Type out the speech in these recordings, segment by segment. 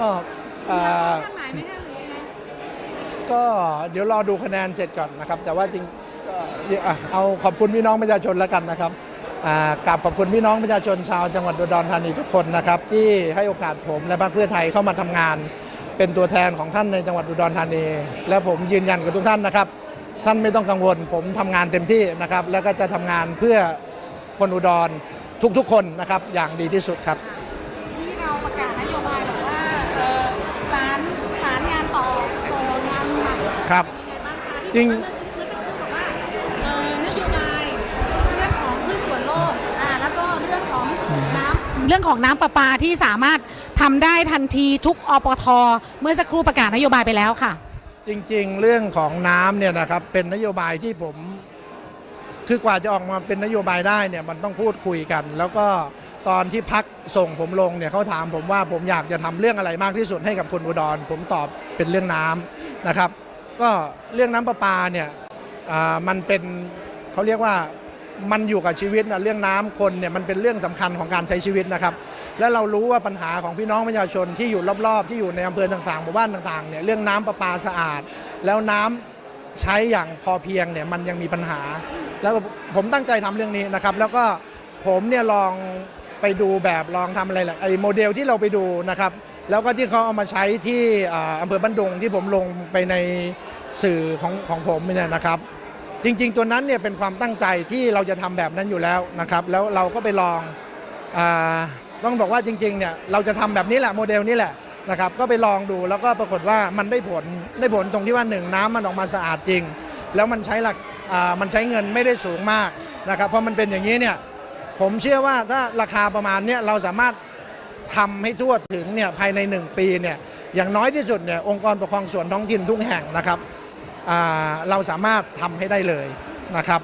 ก็เอ่อก็เดี๋ยวรอดูคะแนนเสร็จก่อนนะครับ แต่ว่าจริงก็อะเอาขอบคุณพี่น้องประชาชนแล้วกันนะครับอ่ากราบขอบคุณพี่น้องประชาชนชาวจังหวัดอุดรธานีทุกคนนะครับ ที่ให้โอกาสผมและพรรคเพื่อไทยเข้ามาทำงาน เป็นตัวแทนของท่านในจังหวัดอุดรธานี และผมยืนยันกับทุกท่านนะครับ ท่านไม่ต้องกังวล ผมทำงานเต็มที่นะครับ แล้วก็จะทำงานเพื่อคนอุดรทุกๆคนนะครับอย่างดีที่สุดครับ ที่เราประกาศนโยบายบอกว่า ครับเป็นยังไงบ้างคะจริงที่เมื่อสักครู่บอกว่าเอ่อนโยบายเรื่องของพืชสวนโลกอ่าแล้วก็เรื่องของน้ำเรื่องของน้ำประปาที่สามารถทำได้ทันทีทุกอปท เมื่อสักครู่ประกาศนโยบายไปแล้วค่ะ จริงๆ เรื่องของน้ำเนี่ยนะครับเป็นนโยบายที่ผมคือกว่าจะออกมาเป็นนโยบายได้เนี่ยมันต้องพูดคุยกัน แล้วก็ตอนที่พักส่งผมลงเนี่ยเขาถามผมว่าผมอยากจะทำเรื่องอะไรมากที่สุดให้กับคนอุดร ผมตอบเป็นเรื่องน้ำนะครับ ก็เรื่องน้ำประปาเนี่ยมันเป็นเขาเรียกว่ามันอยู่กับชีวิตนะเรื่องน้ำคนเนี่ยมันเป็นเรื่องสำคัญของการใช้ชีวิตนะครับ และเรารู้ว่าปัญหาของพี่น้องประชาชนที่อยู่รอบๆ ที่อยู่ในอำเภอต่างๆหมู่บ้านต่างๆเนี่ยเรื่องน้ำประปาสะอาด แล้วน้ำใช้อย่างพอเพียงเนี่ยมันยังมีปัญหา แล้วผมตั้งใจทำเรื่องนี้นะครับ แล้วก็ผมเนี่ยลองไปดูแบบลองทำอะไรแหละไอ้โมเดลที่เราไปดูนะครับ แล้วก็ที่เขาเอามาใช้ที่อ่าอำเภอบ้านดงที่ผมลงไปใน สื่อของของผมเนี่ยนะครับ จริง ๆ ตัวนั้นเนี่ยเป็นความตั้งใจที่เราจะทำแบบนั้นอยู่แล้วนะครับ แล้วเราก็ไปลองอาต้องบอกว่าจริงๆเนี่ยเราจะทำแบบนี้แหละโมเดลนี้แหละนะครับ ก็ไปลองดูแล้วก็ปรากฏว่ามันได้ผลได้ผลตรงที่ว่าหนึ่งน้ำมันออกมาสะอาดจริง แล้วมันใช้หลักอ่ามันใช้เงินไม่ได้สูงมากนะครับเพราะมันเป็นอย่างนี้เนี่ยผมเชื่อว่าถ้าราคาประมาณเนี้ยเราสามารถทำให้ทั่วถึงเนี่ยภายใน 1 ปีเนี่ยอย่างน้อยที่สุดเนี่ยองค์กรปกครองส่วนท้องถิ่นทุกแห่งนะครับ เราสามารถทำให้ได้เลยนะครับ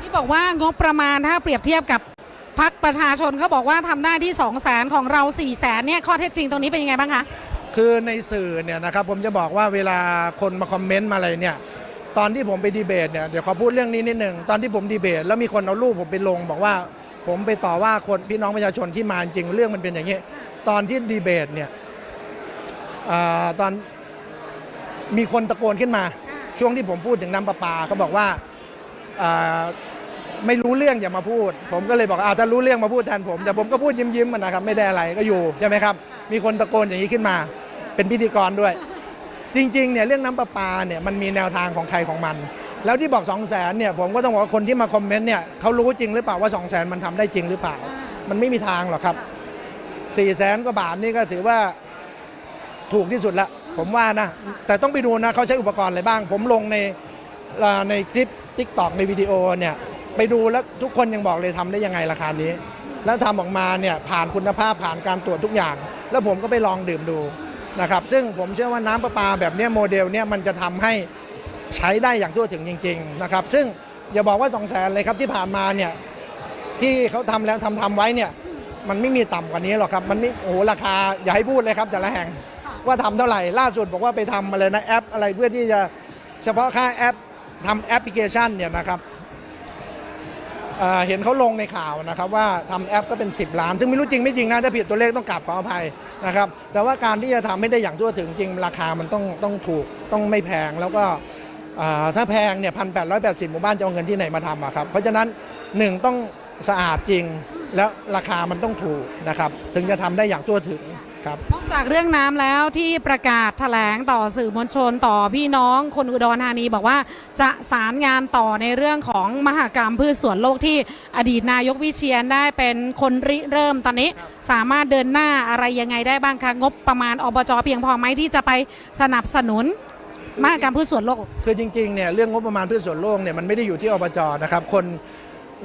ที่บอกว่างบประมาณถ้าเปรียบเทียบกับพักประชาชนเขาบอกว่าทำได้ที่2 0 0แสนของเรา4 0 0แสนเนี่ยข้อเท็จจริงตรงนี้เป็นยังไงบ้างคะคือในสื่อเนี่ยนะครับผมจะบอกว่าเวลาคนมาคอมเมนต์มาอะไรเนี่ยตอนที่ผมไปดีเบตเนี่ยเดี๋ยวขอพูดเรื่องนี้นิดหนึ่งตอนที่ผมดีเบต แล้วมีคนเอารูปผมไปลง บอกว่าผมไปต่อว่าคนพี่น้องประชาชนที่มาจริงเรื่องมันเป็นอย่างนี้ ตอนที่ดีเบตเนี่ยอาตอนมีคนตะโกนขึ้นมา ช่วงที่ผมพูดถึงน้ำประปาเขาบอกว่าไม่รู้เรื่องอย่ามาพูด ผมก็เลยบอกอ่าถ้ารู้เรื่องมาพูดแทนผม แต่ผมก็พูดยิ้มๆมันนะครับไม่ได้อะไรก็อยู่ใช่ไหมครับ มีคนตะโกนอย่างนี้ขึ้นมา เป็นพิธีกรด้วย จริงๆเนี่ยเรื่องน้ำประปาเนี่ยมันมีแนวทางของใครของมัน แล้วที่บอก2 0 0แสนเนี่ยผมก็ต้องบอกว่าคนที่มาคอมเมนต์เนี่ยเขารู้จริงหรือเปล่าว่า2 0 0แสนมันทำได้จริงหรือเปล่า มันไม่มีทางหรอกครับ4ี่แสนกว่าบาทนี่ก็ถือว่าถูกที่สุดละ ผมว่านะ แต่ต้องไปดูนะเขาใช้อุปกรณ์อะไรบ้าง ผมลงในในคลิป t ิ k t o k ในวิดีโอเนี่ย ไปดูแล้วทุกคนยังบอกเลยทำได้ยังไงราคานี้ แล้วทำออกมาเนี่ยผ่านคุณภาพผ่านการตรวจทุกอย่าง แล้วผมก็ไปลองดื่มดูนะครับซึ่งผมเชื่อว่าน้ำประปาแบบเนี้ยโมเดลเนี่ยมันจะทำให้ใช้ได้อย่างทั่วถึงจริง ๆ นะครับ ซึ่งอย่าบอกว่า2 0 0แสนเลยครับที่ผ่านมาเนี่ยที่เขาทำแล้วทำทำไว้เนี่ยมันไม่มีต่ำกว่านี้หรอกครับ มันไม่โอ้โหราคาอย่าให้พูดเลยครับแต่ละแห่ง ว่าทำเท่าไหร่ ล่าสุดบอกว่าไปทำอะไรนะแอป อะไรเพื่อที่จะเฉพาะค่าแอปทำแอปพลิเคชันเนี่ยนะครับเเห็นเขาลงในข่าวนะครับว่าทำแอปก็เป็น 10 ล้าน ซึ่งไม่รู้จริงไม่จริงนะถ้าผิดตัวเลขต้องกลับขออภัยนะครับแต่ว่าการที่จะทำให้ได้อย่างทั่วถึงจริงราคามันต้องต้องถูกต้องไม่แพงแล้วก็ถ้าแพงเนี่ยพันแปดร้อยแปดสิบหมู่บ้านจะเอาเงินที่ไหนมาทำอะครับเพราะฉะนั้นหนึ่งต้องสะอาดจริงแล้วราคามันต้องถูกนะครับถึงจะทำได้อย่างทั่วถึง ครับนอกจากเรื่องน้ำแล้วที่ประกาศแถลงต่อสื่อมวลชนต่อพี่น้องคนอุดรธานีบอกว่าจะสารงานต่อในเรื่องของมหกรรมพืชสวนโลกที่อดีตนายกวิเชียนได้เป็นคนริเริ่มตอนนี้ สามารถเดินหน้าอะไรยังไงได้บ้างคะงบประมาณอบจเพียงพอไหมที่จะไปสนับสนุนมหกรรมพืชสวนโลก คือจริงๆเนี่ยเรื่องงบประมาณพืชสวนโลกเนี่ยมันไม่ได้อยู่ที่อบจนะครับคน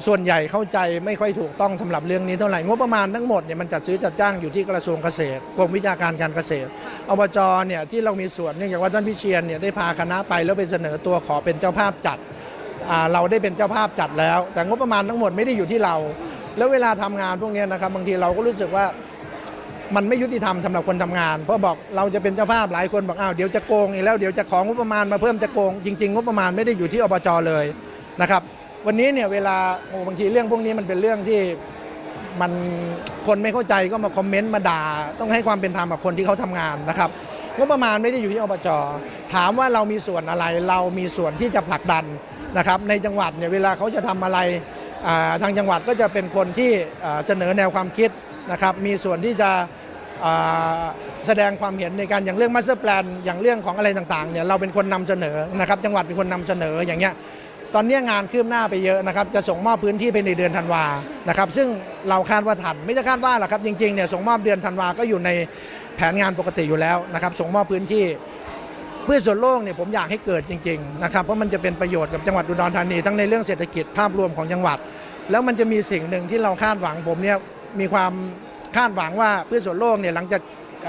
ส่วนใหญ่เข้าใจไม่ค่อยถูกต้องสำหรับเรื่องนี้เท่าไหร่งบประมาณทั้งหมดเนี่ยมันจัดซื้อจัดจ้างอยู่ที่กระทรวงเกษตรกรมวิชาการการเกษตรอบจเนี่ยที่เรามีส่วนเนื่องจากว่าท่านพิเชียนเนี่ยได้พาคณะไปแล้วไปเสนอตัวขอเป็นเจ้าภาพจัดเราได้เป็นเจ้าภาพจัดแล้ว แต่งบประมาณทั้งหมดไม่ได้อยู่ที่เรา แล้วเวลาทำงานพวกนี้นะครับบางทีเราก็รู้สึกว่ามันไม่ยุติธรรมสำหรับคนทำงาน เพราะบอกเราจะเป็นเจ้าภาพหลายของบอกอ้าวเดี๋ยวจะโกงอีกแล้วเดี๋ยวจะของงบประมาณมาเพิ่มจะโกงจริงๆงบประมาณไม่ได้อยู่ที่อบจเลยนะครับ วันนี้เนี่ยเวลาโอ้บางทีเรื่องพวกนี้มันเป็นเรื่องที่มันคนไม่เข้าใจก็มาคอมเมนต์มาด่าต้องให้ความเป็นธรรมกับคนที่เขาทำงานนะครับงบประมาณไม่ได้อยู่ที่อบจถามว่าเรามีส่วนอะไร เรามีส่วนที่จะผลักดันนะครับ ในจังหวัดเนี่ยเวลาเขาจะทำอะไรทางจังหวัดก็จะเป็นคนที่เสนอแนวความคิดนะครับ มีส่วนที่จะแสดงความเห็นในการอย่างเรื่องมาสเตอร์แปลนอย่างเรื่องของอะไรต่างๆเนี่ยเราเป็นคนนำเสนอนะครับ จังหวัดเป็นคนนำเสนออย่างเงี้ย ตอนนี้งานคืบหน้าไปเยอะนะครับ จะส่งมอบพื้นที่ไปในเดือนธันวานะครับ ซึ่งเราคาดว่าทัน ไม่ใช่คาดว่าหรอกครับจริงๆเนี่ยส่งมอบเดือนธันวาก็อยู่ในแผนงานปกติอยู่แล้วนะครับส่งมอบพื้นที่เพื่อส่วนโลกเนี่ยผมอยากให้เกิดจริงๆนะครับเพราะมันจะเป็นประโยชน์กับจังหวัดอุดรธานีทั้งในเรื่องเศรษฐกิจภาพรวมของจังหวัด แล้วมันจะมีสิ่งหนึ่งที่เราคาดหวังผมเนี่ยมีความคาดหวังว่าเพื่อส่วนโลกเนี่ยหลังจาก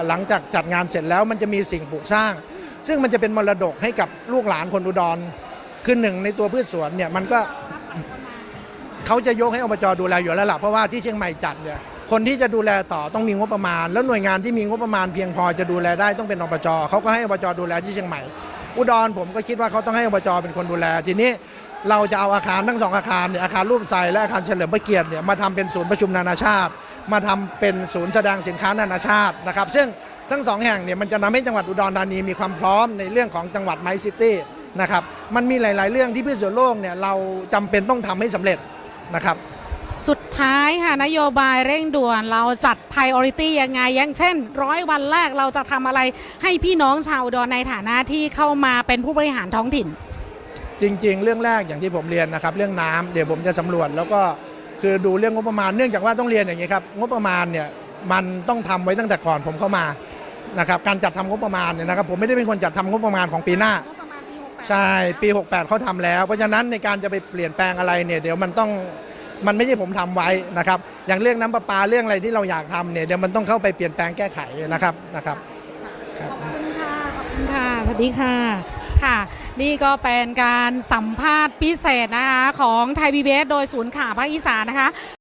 หลังจากจัดงานเสร็จแล้วมันจะมีสิ่งปลูกสร้าง ซึ่งมันจะเป็นมรดกให้กับลูกหลานคนอุดร คือหนึ่งในตัวพืชสวนเนี่ยมันก็เขาจะยกให้อบจดูแลอยู่แล้วล่ะเพราะว่าที่เชียงใหม่จัดเนี่ยคนที่จะดูแลต่อต้องมีงบประมาณ แล้วหน่วยงานที่มีงบประมาณเพียงพอจะดูแลได้ต้องเป็นอบจเขาก็ให้อบจดูแลที่เชียงใหม่ อุดรผมก็คิดว่าเขาต้องให้อบจเป็นคนดูแล ทีนี้เราจะเอาอาคารทั้งสองอาคารเนี่ยอาคารรูปไซและอาคารเฉลิมพระเกียรติเนี่ยมาทำเป็นศูนย์ประชุมนานาชาติ มาทำเป็นศูนย์แสดงสินค้านานาชาตินะครับซึ่งทั้งสองแห่งเนี่ยมันจะทำให้จังหวัดอุดรธานีมีความพร้อมในเรื่องของจังหวัดไมซิตี้ นะครับมันมีหลาย ๆ เรื่องที่เพื่อส่วนโลกเนี่ยเราจำเป็นต้องทำให้สำเร็จนะครับสุดท้ายค่ะนโยบายเร่งด่วนเราจัด priority ยังไงอย่างเช่น ร้อยวันแรกเราจะทำอะไรให้พี่น้องชาวอุดรในฐานะที่เข้ามาเป็นผู้บริหารท้องถิ่น จริง ๆ เรื่องแรกอย่างที่ผมเรียนนะครับ เรื่องน้ำเดี๋ยวผมจะสำรวจ แล้วก็คือดูเรื่องงบประมาณเนื่องจากว่าต้องเรียนอย่างนี้ครับงบประมาณเนี่ยมันต้องทำไว้ตั้งแต่ก่อนผมเข้ามานะครับการจัดทำงบประมาณเนี่ยนะครับผมไม่ได้เป็นคนจัดทำงบประมาณของปีหน้า ใช่ปี 68เขาทำแล้ว เพราะฉะนั้นในการจะไปเปลี่ยนแปลงอะไรเนี่ยเดี๋ยวมันต้องมันไม่ใช่ผมทำไว้นะครับ อย่างเรื่องน้ำประปาเรื่องอะไรที่เราอยากทำเนี่ยเดี๋ยวมันต้องเข้าไปเปลี่ยนแปลงแก้ไขนะครับนะครับครับขอบคุณค่ะขอบคุณค่ะสวัสดีค่ะค่ะ นี่ก็เป็นการสัมภาษณ์พิเศษนะคะของไทยพีบีโดยศูนย์ข่าวภาคอีสานนะคะ